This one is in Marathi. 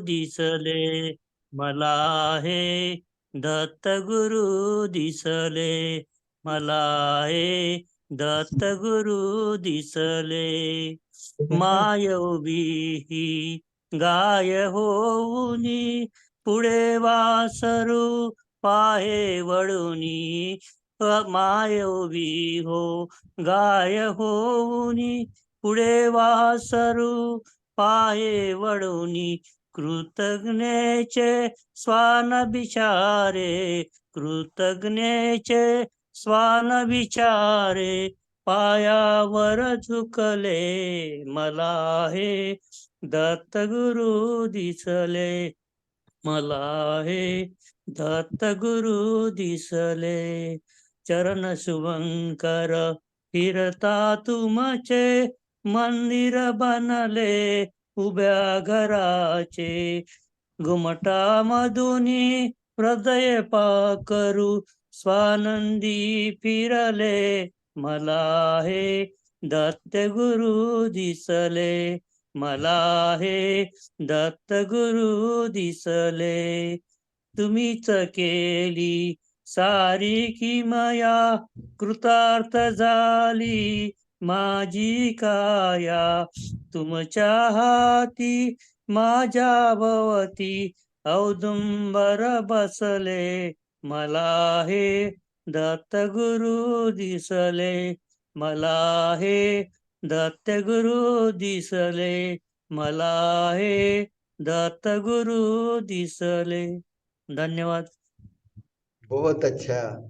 दिसले मला हे दत्त गुरु दिसले मला हे दत्त गुरु दिसले. मायवी ही गाय होऊनी पुढे वासरू पाहे वळूनी मायवी हो गाय होऊनी पुढे वासरू पाहे वळूनी कृतज्ञेचे स्वानभिचारे कृतज्ञेचे स्वान विचारे पायावर झुकले मला हे दत्त गुरु दिसले मला हे दत्त गुरु दिसले. चरण शुभंकर फिरता तुमचे मंदिर बनले उभ्या घराचे घुमटा मधुनी हृदय पाकरू. स्वानंदी फिरले मला हे दत्त गुरु दिसले. मला हे दत्त गुरु दिसले. तुम्हीच केली सारी किमया कृतार्थ झाली. माझी काया तुमच्या हाती माझ्या भवती औदुंबर बसले. मला हे दत्त गुरु दिसले. मला हे दत्त गुरु दिसले. मला हे दत्त गुरु दिसले. धन्यवाद. बहुत अच्छा.